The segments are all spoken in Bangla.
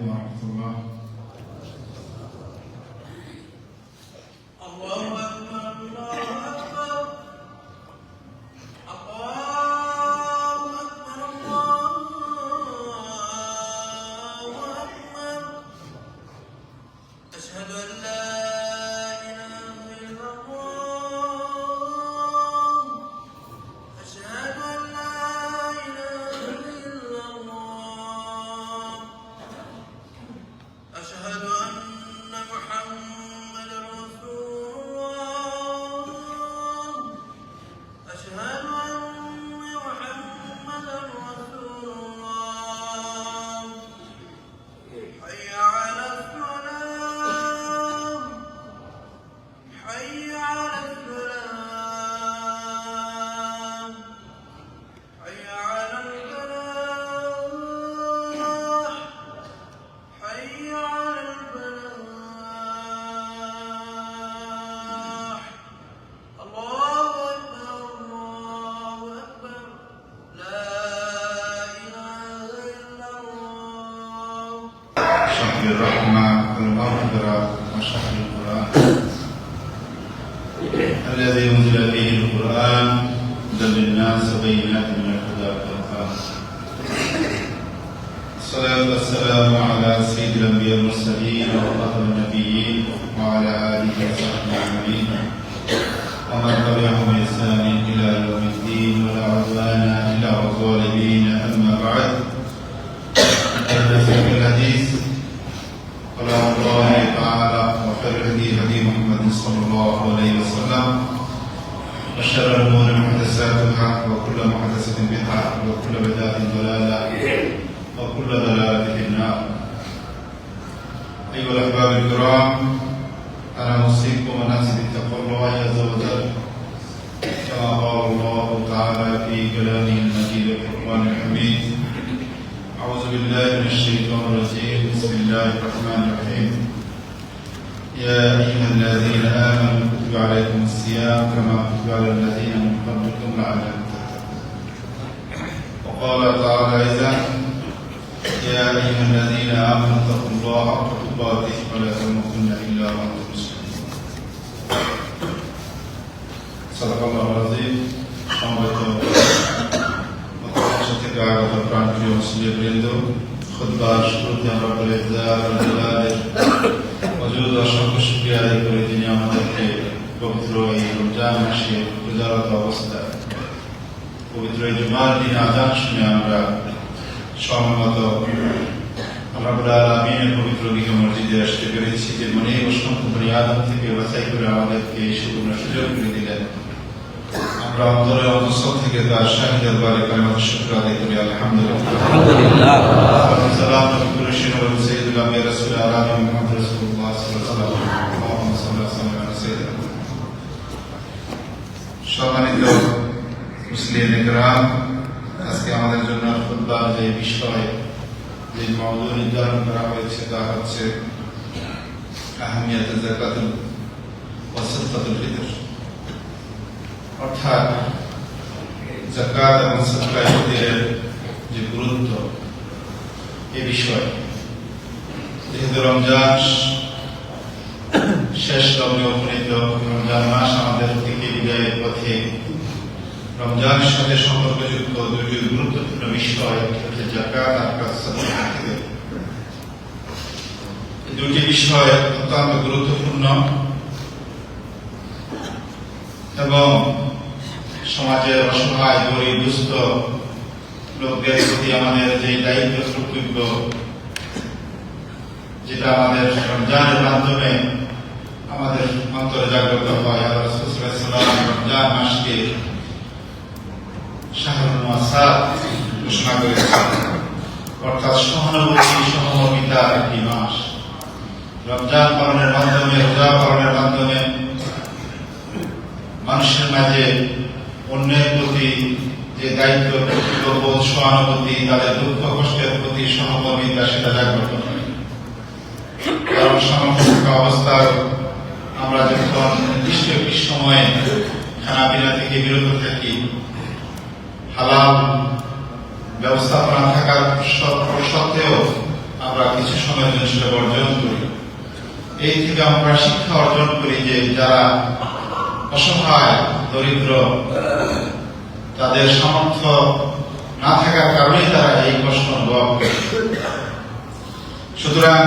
عليكم ورحمة الله الله الذي أنزل فيه القرآن هدى للناس وبينات من الهدى والفرقان الصلاة والسلام على سيد الأنبياء المرسلين وخاتم النبيين وعلى آله وصحبه أجمعين. ومن تبعهم بإحسان إلى يوم الدين ولا عدوان إلا على الظالمين. الأحباب الكرام أنا أوصيكم ونفسي بتقوى الله عز وجل. كما قال الله تعالى في كلامه المجيد والقرآن الحميد. أعوذ بالله من الشيطان الرجيم. بسم الله الرحمن الرحيم. يا أيها الذين آمنوا كتب عليكم الصيام كما كتب على الذين من قبلكم لعلكم وقال تعالى أيضا يا أيها الذين آمنوا اتقوا الله تقاته ولا تموتن إلا وأنتم مسلمون صدق الله العظيم সম্মানিত মহারাষ্ট্র থেকে আগত প্রাণপ্রিয় মুসলিম বৃন্দ খুদ্বার শুরুতে আমরা বলে জালালের মজুদ অসংখ্য শুক্রিয়া আদায় করে তিনি আমাদেরকে পবিত্র এই রমজান মাসে রোজারত অবস্থায় পবিত্র এই জুমার দিন আজান শুনে আমরা সমমত আমরা বলে আলমিনের পবিত্র দিকে মসজিদে আসতে পেরেছি যে মনে অসংখ্য আদম থেকে বাছাই করে আমাদেরকে এই সুবর্ণ সুযোগ করে দিলেন। আমরা অন্তরে অন্তঃস্থল থেকে তার শাহী দরবারে কালেমাত শুক্র আদায় করি আলহামদুলিল্লাহ। আলহামদুলিল্লাহ। সালাম নবী কুরশিন সাইয়্যিদুল আম্বিয়া রাসূল আলামিন মুহাম্মদ রাসূলুল্লাহ সাল্লাল্লাহু আলাইহি ওয়া সাল্লাম আল্লাহুম্মা সাল্লি আলা সাইয়্যিদিনা সম্মানিত মুসলিম ইকরাম আজকে আমাদের জন্য খুতবার যে বিষয় যে মওদু নির্ধারণ করা হয়েছে তা হচ্ছে আহমিয়াত যাকাতুল ওয়া ফিতর অর্থাৎ জাকাত এবং সাদকা ফিতরের যে গুরুত্ব এ বিষয় যেহেতু রমজান শেষ লগ্নে উপনীত রমজান মাস আমাদের থেকে বিদায়ের পথে রমজানের সাথে সম্পর্কযুক্ত দুটি গুরুত্বপূর্ণ বিষয় হচ্ছে জাকাত আর দুটি বিষয় অত্যন্ত গুরুত্বপূর্ণ। এবং সমাজের অসহায়, গরিব, দুস্থ লোকদের প্রতি আমাদের যে দায়িত্ব, কর্তব্য, যেটা আমাদের রমজানের মাধ্যমে আমাদের অন্তরে জাগ্রত হয়, আল্লাহ রমজান মাসকে ঘোষণা করেছেন অর্থাৎ সহানুভূতি সহমর্মিতার একটি মাস। রমজান পালনের মাধ্যমে, রোজা পালনের মাধ্যমে মানুষের মাঝে অন্যের প্রতি যে দায়িত্ব কর্তব্যবোধ সহানুভূতি, তাদের দুঃখ, কষ্টের প্রতি সহমর্মিতা, সেটা জাগ্রত কারণ সমস্ত অবস্থার আমরা যখন নির্দিষ্ট একটি সময়ে খানাপিনা থেকে বিরত থাকি হালাল ব্যবস্থাপনা থাকার সত্ত্বেও আমরা কিছু সময়ের জন্য সেটা বর্জন করি। এই থেকে আমরা শিক্ষা অর্জন করি যে যারা অসহায়, দরিদ্র, তাদের সামর্থ্য না থাকার কারণেই তারা এই কষ্ট অনুভব করে। সুতরাং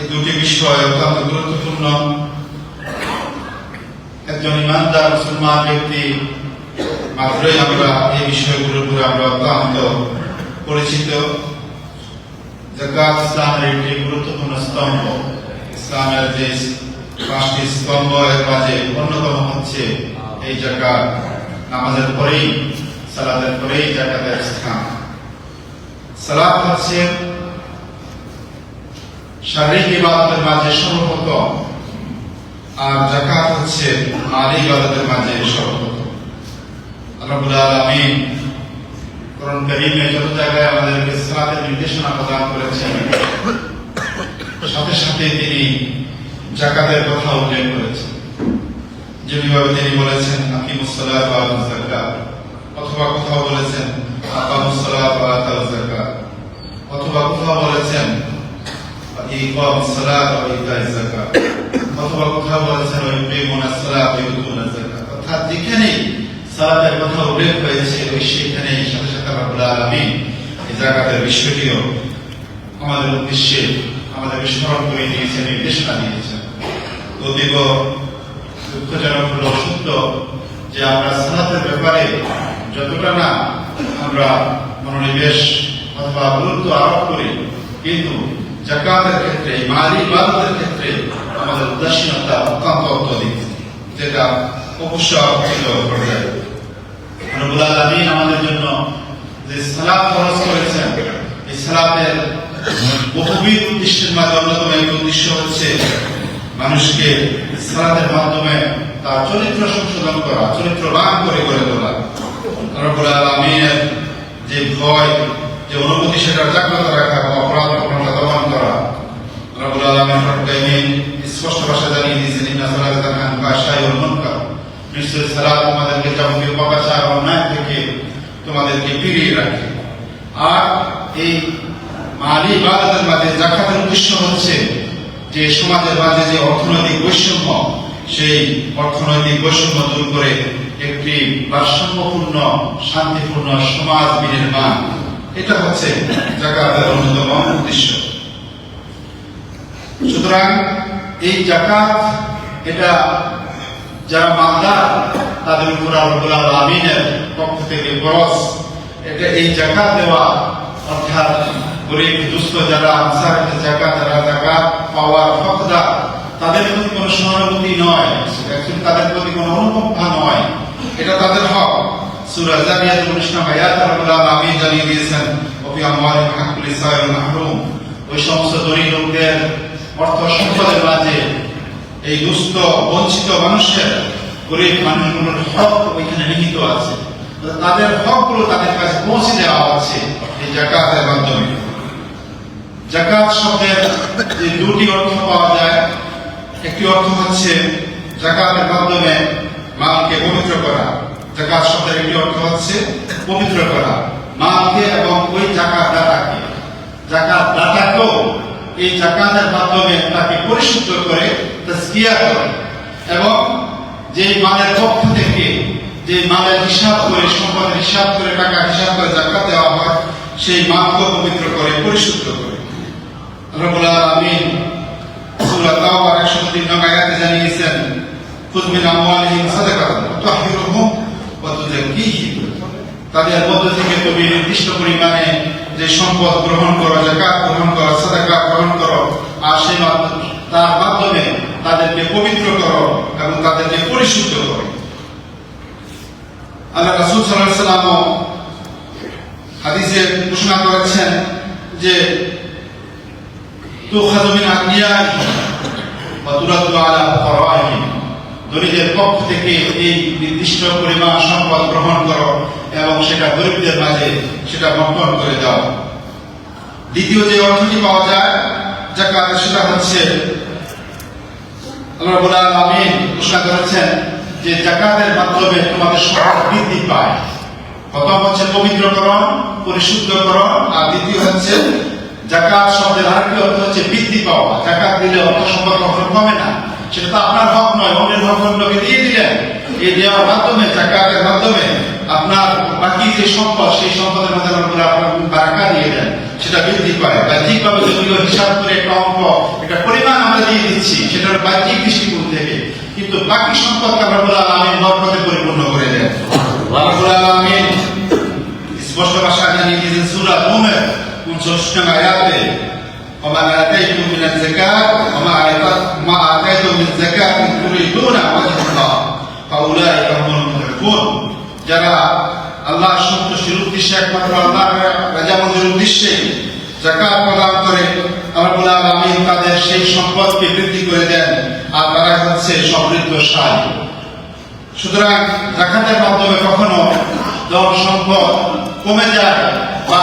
এই দুটি বিষয় অত্যন্ত গুরুত্বপূর্ণ। একজন ইমানদার মুসলমান ব্যক্তি মাত্রই আমরা এই বিষয়গুলোর উপরে আমরা অত্যন্ত পরিচিত। জাকাত ইসলামের একটি গুরুত্বপূর্ণ স্তম্ভ। ইসলামের যে পাঁচটি স্তম্ভ এর মাঝে অন্যতম হচ্ছে এই জাকাত নামাজের পরেই, সালাতের পরেই জাকাতের স্থান। সালাত হচ্ছে শারীরিক ইবাদতের মাঝে সর্বপ্রথম, আর জাকাত হচ্ছে মালি ইবাদতের মাঝে সর্বপ্রথম। রব্বুল কথা বলেছেন, আকিমুস সালাত ওয়া আতুজ অথবা কোথাও বলেছেন অথবা কোথাও বলেছেন ইকামুস সালাত ওয়া ইতাইজ যাকাত অথবা সালাতের কথা উল্লেখ হয়েছে ওই সেখানেই সাথে সাথে আলামিন জাকাতের বিষয়টিও আমাদের উদ্দেশ্যে আমাদেরকে স্মরণ করে দিয়েছেন, নির্দেশনা দিয়েছেন। অতীব দুঃখজনক হলো, সত্য যে আমরা সালাতের ব্যাপারে যতটা না আমরা মনোনিবেশ অথবা গুরুত্ব আরোপ করি, কিন্তু জাকাতের ক্ষেত্রে, মালি ইবাদতের ক্ষেত্রে আমাদের উদাসীনতা অত্যন্ত অত্যধিক, যেটা পর্যায়ে রব্বুল আলামিন আমাদের জন্য যে সালাত খরচ করেছেন, এই সালাতের বহুবিধ উদ্দেশ্যের মাঝে অন্যতম একটি উদ্দেশ্য হচ্ছে মানুষকে সালাতের মাধ্যমে তার চরিত্র সংশোধন করা চরিত্রবান করে গড়ে তোলা। রব্বুল আলামিনের যে ভয়, যে অনুভূতি সেটা জাগ্রত রাখা বা অপরাধ প্রবণতা দমন করা। রব্বুল আলামিন স্পষ্ট ভাষা জানিয়ে দিয়েছেন, ইন্না আনিল ফাহশাই মুনকার। নিশ্চয় সালাত তোমাদেরকে যাবতীয় পাপাচার অন্যায় থেকে তোমাদেরকে ফিরিয়ে রাখে। আর এই মালি ইবাদতের মাঝে জাকাতের উদ্দেশ্য হচ্ছে যে সমাজের মাঝে যে অর্থনৈতিক বৈষম্য, সেই অর্থনৈতিক বৈষম্য দূর করে একটি ভারসাম্যপূর্ণ, শান্তিপূর্ণ সমাজ বিনির্মাণ। এটা হচ্ছে জাকাতের অন্যতম উদ্দেশ্য। সুতরাং এই জাকাত এটা যারা মালদার তাদের উপর আল্লাহ আমিনের পক্ষ থেকে বরস এটা এই জাকাত দেওয়া, অর্থাৎ গরিব, দুস্থ যারা আনসার জাকাত যারা জাকাত পাওয়ার হকদার তাদের প্রতি কোনো সহানুভূতি নয়। তাদের প্রতি কোনো অনুকম্পা নয়। এটা তাদের হক। সূরা জারিয়াত 19 নম্বর আয়াত আল্লাহ আমিন জানিয়ে দিয়েছেন, ওফি আমওয়ালিল হাক্কুল ইসাইল মাহরুম। ওই সমস্ত দরিদ্র লোকদের অর্থ সম্পদের মাঝে এই দুস্থ, বঞ্চিত মানুষের গরিব মানুষগুলোর হক ওইখানে নিহিত আছে। তাদের হকগুলো তাদের কাছে পৌঁছে দেওয়া হচ্ছে এই জাকাতের মাধ্যমে। জাকাত শব্দের যে দুটি অর্থ পাওয়া যায়, একটি অর্থ হচ্ছে জাকাতের মাধ্যমে মালকে পবিত্র করা। জাকাত শব্দের একটি অর্থ হচ্ছে পবিত্র করা। মালকে এবং ওই জাকাত দাতাকে জাকাত দাতাকেও এই জাকাতের মাধ্যমে তাকে পরিশুদ্ধ করে তাজকিয়া করে। এবং যে মালের পক্ষ থেকে যে মালের হিসাব করে, সম্পদের হিসাব করে, টাকা হিসাব করে জাকাত দেওয়া হয়, সেই মালকে পবিত্র করে, পরিশুদ্ধ করে। রব্বুল আলামিন সূরা তাওবার 103 নং আয়াতে জানিয়েছেন খুদ মিন আমওয়ালিহিম সাদাকাতান তুতাহহিরুহুম ওয়া তুযাক্কিহিম। তাদের মধ্য থেকে তুমি নির্দিষ্ট পরিমাণে যে সম্পদ গ্রহণ করো, জাকাত গ্রহণ করো সাদাকা গ্রহণ করো, আর সেই তার মাধ্যমে তাদেরকে পবিত্র করো এবং তাদেরকে পরিশুদ্ধ করো। আল্লাহ রাসূল আলাইহি সাল্লাম হাদিসে ঘোষণা করেছেন যে, তুখাযু মিন আগনিয়াহিম ওয়া তুরাদ্দু আলা ফুকারাহিম দরিদ্রের পক্ষ থেকে এই নির্দিষ্ট পরিমাণ সম্পদ গ্রহণ করো। এবং সেটা গরিবদের মাঝে সেটা বন্টন করে দাও। দ্বিতীয় যে অর্থটি পাওয়া যায় জাকাত সেটা হচ্ছে, আল্লাহ ঘোষণা করেছেন যে জাকাতের মাধ্যমে তোমাদের বৃদ্ধি পায়। প্রথম হচ্ছে পবিত্রকরণ, পরিশুদ্ধকরণ, আর দ্বিতীয় হচ্ছে জাকাত শব্দের আরেকটি অর্থ হচ্ছে বৃদ্ধি পাওয়া। জাকাত দিলে অর্থ সম্পদ কখনো কমে না। সেটা তো আপনার হক নয়, অন্যের হক দিয়ে দিলেন। এই দেওয়ার মাধ্যমে, জাকাতের মাধ্যমে আপনার বাকি যে সম্পদ সেই সম্পদের মধ্যে আল্লাহ তাআলা আপনার বারাকা দিয়ে দেন সেটা বৃদ্ধি পায় বাহ্যিকভাবে যদিও হিসাব করে একটা অঙ্ক একটা পরিমাণ আমরা দিয়ে দিচ্ছি সেটার বাহ্যিক দৃষ্টিকোণ থেকে কিন্তু বাকি সম্পদকে আল্লাহ তাআলা আলামিন বরকতে পরিপূর্ণ করে দেন আল্লাহ তাআলা আলামিন স্পষ্ট ভাষায় জানিয়ে দিয়েছেন সূরা রুমের 59 নং আয়াতে وما آتيتم من الزكاة وما آتيتم ما آتيتم من زكاة تريدون وجه الله فأولئك هم المضعفون যারা আল্লাহ সন্তুষ্টির উদ্দেশ্যে একমাত্র আল্লাহ রাজামন্দির উদ্দেশ্যে জাকাত প্রদান করে আল্লাহ আমি তাদের সেই সম্পদকে বৃদ্ধি করে দেন আর তারা হচ্ছে সমৃদ্ধশালী। সুতরাং জাকাতের মাধ্যমে কখনো ধন সম্পদ কমে যায় বা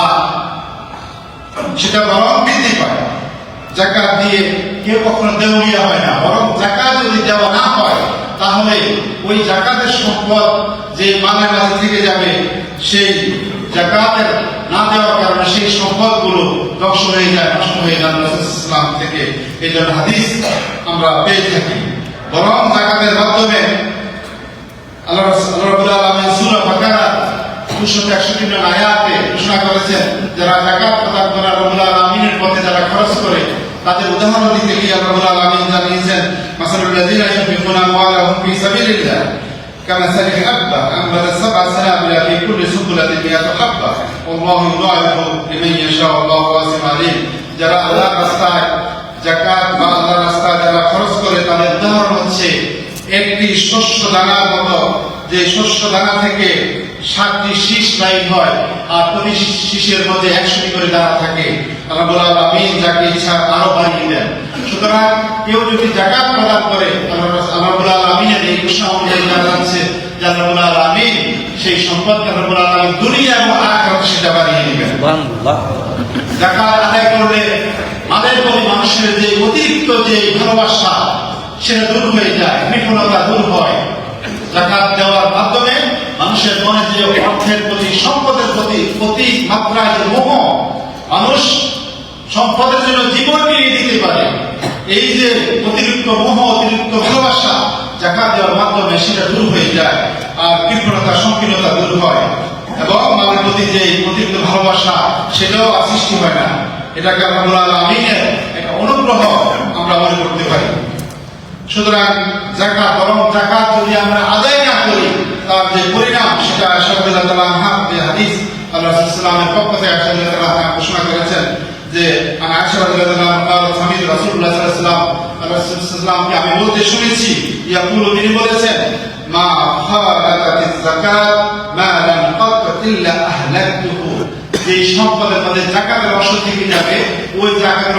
সেটা বরং বৃদ্ধি পায়। জাকাত দিয়ে কেউ কখনো দেউলিয়া হয় না, বরং জাকাত যদি দেওয়া না হয় তাহলে ওই জাকাতের সম্পদ যে মালের মাঝে থেকে যাবে, সেই জাকাতের না দেওয়ার কারণে সেই সম্পদগুলো ধ্বংস হয়ে যায়, নষ্ট হয়ে যায় ইসলাম থেকে। এই জন্য হাদিস আমরা পেয়ে থাকি। বরং জাকাতের মাধ্যমে আল্লাহ রাস- আল্লাহ রাব্বুল আলামিন সূরা বাকারা 261 আয়াতে ঘোষণা করেছেন, যারা যাকাত প্রদান করার রব্বুল আলামিনের পথে যারা খরচ করে তাদের উদাহরণ দিতে গিয়ে আল্লাহ রাব্বুল আলামিন জানিয়েছেন মাসালুল লাযিনা ইউনফিকুনা আমওয়ালাহুম ফি সাবিলিল্লাহ كمثل حبة أنبت سبع سنابل في كل سنبلة مئة حبة والله يضاعف لمن يشاء والله واسع عليم যারা আল্লাহর রাস্তায় জাকাত বা আল্লাহর রাস্তায় যারা খরচ করে তাদের উদাহরণ হচ্ছে একটি শস্য দানার মতো যে শস্য দানা থেকে ষাটটি শীষ লাইন হয় আর প্রতি শীষের মধ্যে একশোটি করে দানা থাকে। আল্লাহ আমিন যাকে ইচ্ছা আরও বাড়িয়ে দেন। সুতরাং কেউ যদি জাকাত প্রদান করে আল্লাহ আমিনের এই ঘোষণা অনুযায়ী আমিন সেই সম্পদকে আল্লাহ বলা আমিন দুনিয়া এবং আখরাতে সেটা বাড়িয়ে দিবেন। জাকাত আদায় করলে আমাদের প্রতি মানুষের যে অতিরিক্ত যে ভালোবাসা সেটা দূর হয়ে যায় বিফলতা দূর হয়। জাকাত দেওয়ার মাধ্যমে মানুষের মনে যে অর্থের প্রতি, সম্পদের প্রতি প্রতি মাত্রায় যে মোহ, মানুষ সম্পদের জন্য জীবন নিয়ে দিতে পারে। এই যে অতিরিক্ত মোহ, অতিরিক্ত ভালোবাসা জাকাত দেওয়ার মাধ্যমে সেটা দূর হয়ে যায় আর কৃপণতা, সংকীর্ণতা দূর হয়। এবং মালের প্রতি যে অতিরিক্ত ভালোবাসা, সেটাও আর সৃষ্টি হয় না। এটাকে আমরা আমিনের একটা অনুগ্রহ আমরা মনে করতে পারি। সুতরাং জাকাত, বরং জাকাত যদি আমরা আদায় না করি তার যে পরিণাম সেটা আশাদুল্লাহ তালা হাত হাদিস আল্লাহ ইসলামের পক্ষ থেকে আশাদুল্লাহ তালা ঘোষণা করেছেন। যে আমি বলতে শুনেছি তিনি বলেছেন, মা জাকাত মা লাম ইল্লা আহলাকতুহু। অংশ থেকে যাবে, ওই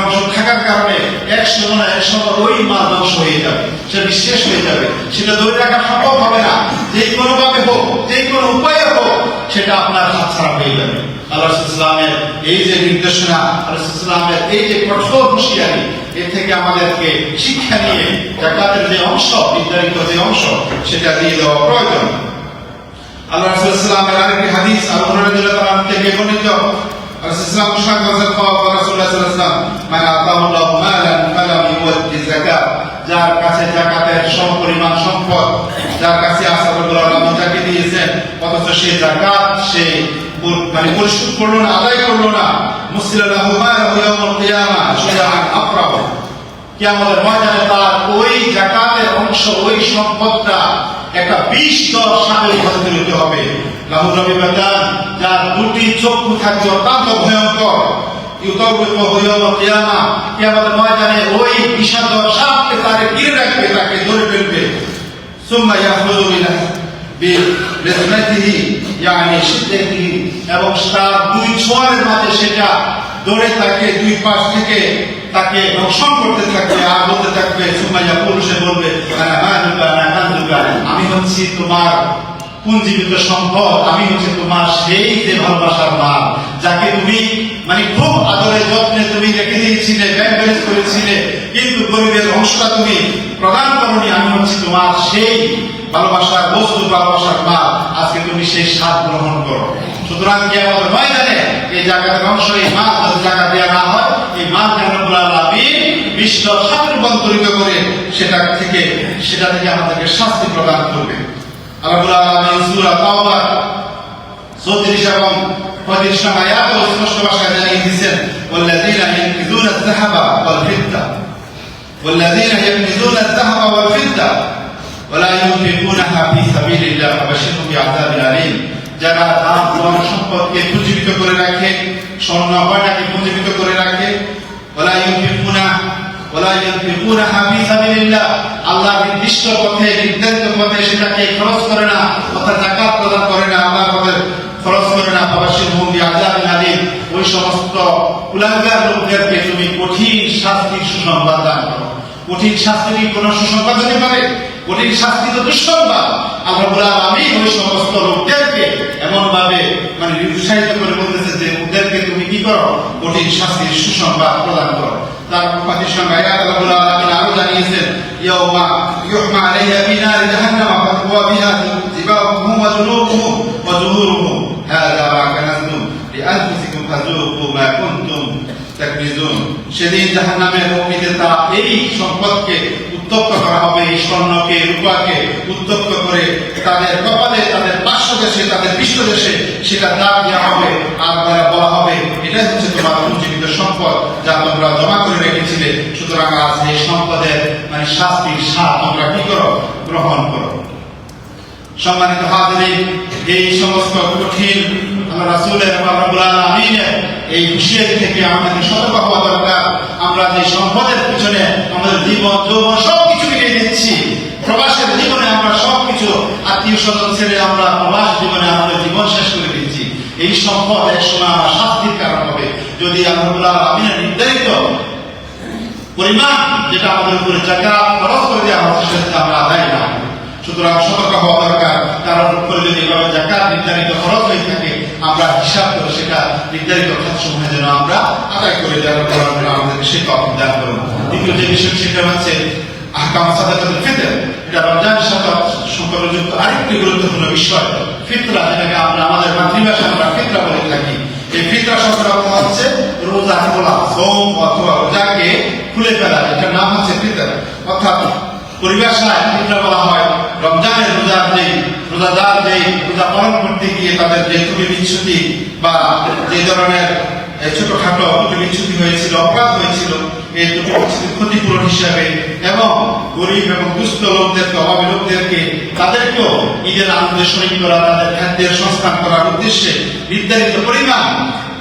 অংশ থাকার কারণে একশো না একশো ওই মাল ধ্বংস হয়ে যাবে, সেটা বিশ্বাস হয়ে যাবে। সেটা ধরে রাখা সম্ভব হবে না। যে কোনো ভাবে হোক যে কোনো উপায়ে হোক, সেটা আপনার হাত ছাড়া হয়ে যাবে। আল্লাহ এই যে নির্দেশনা এই যে কঠোর হুঁশিয়ারি থেকে আমাদেরকে শিক্ষা নিয়ে জাকাতের যে অংশ, নির্ধারিত যে অংশ, সেটা দিয়ে দেওয়া প্রয়োজন। আল্লাহ আলাইহি হাদিস থেকে বর্ণিত। যার কাছে যাকাতের সমপরিমাণ সম্পদ, যার কাছে আসাদুল্লাহ যাকে দিয়েছেন। অথচ সে যাকাত সে মানে পরিশোধ করল না, আদায় করল না। তার ওই জাকাতের অংশ, ওই সম্পদটা একটা বিষ দর সাপের হাতে পরিণত হবে লাহুর রবি যার দুটি চক্ষু থাকবে অত্যন্ত ভয়ঙ্কর। ওই বিষাদর সাপকে তাকে ঘিরে রাখবে, তাকে ধরে ফেলবে। সুম্মা ইয়াখরুজু এবং তার দুই ছোঁয়ারের মাঝে সেটা ধরে তাকে দুই পাশ থেকে তাকে রক্ষণ করতে থাকবে, আর বলতে থাকবে সুমাইয়া পুরুষে বলবে। আমি হচ্ছি তোমার পুঞ্জীবিত সম্পদ? আমি হচ্ছে তোমার সেই যে ভালোবাসার মাল, যাকে তুমি মানে খুব আদরে যত্নে তুমি রেখে দিয়েছিলে ব্যাংক করেছিলে, কিন্তু গরিবের অংশটা তুমি প্রদান করনি, আমি হচ্ছি তোমার সেই ভালোবাসার বস্তু, ভালোবাসার মা আজকে তুমি সেই স্বাদ গ্রহণ করো। সুতরাং কি আমাদের ময়দানে এই জায়গাতে অংশ, এই যদি জায়গা দেওয়া না হয়, এই মাল কেন বিশ্ব স্বাদ রূপান্তরিত করে সেটা থেকে সেটা থেকে আমাদেরকে শাস্তি প্রদান করবে। আল্লাহ আলামিন সূরা তাওবা চৌত্রিশ এবং পঁয়ত্রিশ নং আয়াত ও স্পষ্ট ভাষায় জানিয়ে দিয়েছেন والذين يكنزون الذهب والفضة والذين يكنزون الذهب والفضة ولا ينفقونها في سبيل الله فبشرهم بعذاب أليم যারা দান ধন সম্পদকে পুঞ্জীবিত করে রাখে স্বর্ণ গয়নাকে পুঞ্জীবিত করে রাখে ওলা ইউনফিকুনা আল্লাহ নির্দিষ্ট পথে সেটাকে খরচ করে না, অর্থাৎ যাকাত প্রদান করে না, আল্লাহর পথে খরচ করে না, প্রবাসী ভূমি ওই সমস্ত কুলাঙ্গার তুমি কঠিন শাস্তির সুসংবাদ করো। কঠিন শাস্তি কোন সুসংবাদ হতে পারে কঠিন শাস্তি তো দুঃসংবাদ। আল্লাহ বলে আমি ওই সমস্ত লোকদেরকে এমন ভাবে মানে উৎসাহিত করে বলতেছে যে, ওদেরকে তুমি কি করো? কঠিন শাস্তির সুসংবাদ প্রদান করো। তার পাতির সঙ্গে আলামিন আরও জানিয়েছেন, ইয়াউমা ইউহমা আলাইহা জাহান্নাম বিহা ওয়া জুনুবুহুম ওয়া জুহুরুহুম। হাযা মা লিআনফুসিকুম ফাযুকু মা কুনতুম তাকনিজুন। সেদিন জাহান্নামের অগ্নিতে তারা এই সম্পদকে উত্তপ্ত করা হবে, এই স্বর্ণকে, রূপাকে উত্তপ্ত করে তাদের কপালে তাদের দেশে তাদের বিশ্ব দেশে সেটা দাগ দেওয়া হবে, আর তারা বলা হবে। এটাই হচ্ছে তোমার পুঞ্জীবিত সম্পদ, যা তোমরা জমা করে রেখেছিলে। সুতরাং আজ এই সম্পদের মানে শাস্তির স্বাদ তোমরা কি করো? গ্রহণ করো। সম্মানিত হাজিরিন, এই সমস্ত কঠিন রাসূলের আলামিনের এই হুঁশিয়ারি থেকে আমাদের সতর্ক হওয়া দরকার। আমরা যে সম্পদের পিছনে আমাদের জীবন, যৌবন সবকিছু মিলিয়ে দিচ্ছি। প্রবাসের জীবনে আমরা সবকিছু আত্মীয় স্বজন ছেড়ে আমরা প্রবাস জীবনে আমাদের জীবন শেষ করে দিচ্ছি এই সম্পদ এক সময় আমার শাস্তির কারণ হবে। যদি আমরা নির্ধারিত পরিমাণ যেটা আমাদের উপরে জাকাত খরচ করে দেওয়া হচ্ছে সেটা আমরা আদায় না সুতরাং সতর্ক হওয়া দরকার। কারণ উপরে যদি এভাবে জাকাত নির্ধারিত খরচ হয়ে থাকে, আমরা হিসাব করে সেটা নির্ধারিত খাত সময় যেন আমরা আদায় করে দেওয়ার পর আমরা আমাদেরকে সে দান করুন। দ্বিতীয় যে বিষয় সেটা হচ্ছে আহকাম রমজানের খোলা ফেলা নাম হচ্ছে ফিতর। অর্থাৎ পরিভাষায় বলা হয়। রমজানের রোজার যেই রোজাদার যেই রোজা পালন করতে গিয়ে তাদের যে বিচ্ছুতি বা যে ধরনের ছোটখাটো বিচ্ছুতি হয়েছিল, অপরাধ হয়েছিল, এই ত্রুটি বিচ্ছুতি ক্ষতিপূরণ হিসাবে এবং গরিব এবং দুস্থ লোকদেরকে, অভাবী লোকদেরকে তাদেরকেও ঈদের আনন্দে শরীর করা, তাদের খাদ্যের সংস্থান করার উদ্দেশ্যে নির্ধারিত পরিমাণ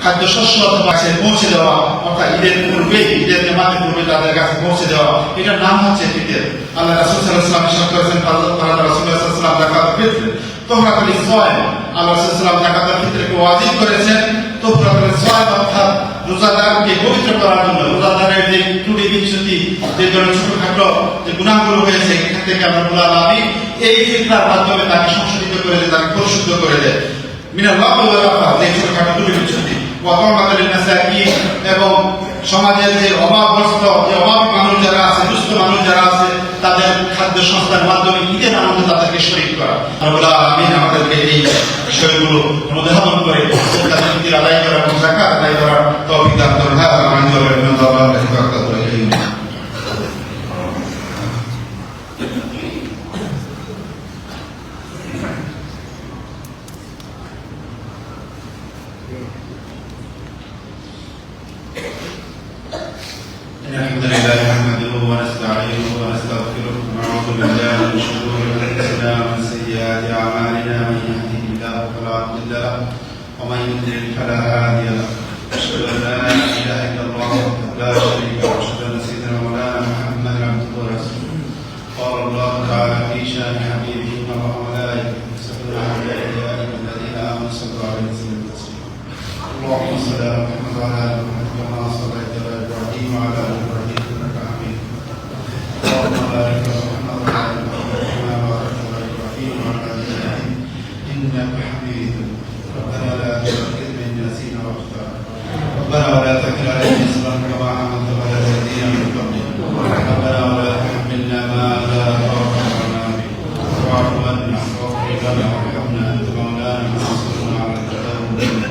খাদ্য শস্য অথবা পৌঁছে দেওয়া, অর্থাৎ ঈদের পূর্বে, ঈদের নেমাতের পূর্বে তাদের কাছে পৌঁছে দেওয়া, এটার নাম হচ্ছে ফিতর। আল্লাহ রাসূল সাল্লাল্লাহু আলাইহি করেছেন সাল্লাল্লাহু আলাইহি ওয়াসাল্লাম যাকাতুল ফিতর। তোহরাতুল ইসওয়াম আল্লাহ রাসূল আলাইহি ওয়াসাল্লাম ফিতরকে ওয়াজিব করেছেন তোহরাতুল ইসওয়াম অর্থাৎ রোজাদারকে পবিত্র করার জন্য রোজাদারের যে ত্রুটি বিচ্ছুতি যে ধরনের ছোটখাটো যে গুনাহগুলো হয়েছে এখান থেকে আমরা বলা আমি এই ফিতরার মাধ্যমে তাকে সংশোধিত করে দেয় তাকে পরিশুদ্ধ করে দেয় মিনাল যে ছোটখাটো ত্রুটি বিচ্ছুতি এবং সমাজের যে অভাবগ্রস্ত, যে অভাবী মানুষ যারা আছে, দুস্থ মানুষ যারা আছে, তাদের খাদ্য সংস্থার মাধ্যমে ঈদের আনন্দে তাদেরকে শরীর করা। আলামিন আমাদেরকে এই বিষয়গুলো অনুধাবন করে আদায় করা এবং যাকাত আদায় করার তৌফিক দান করুন Amen.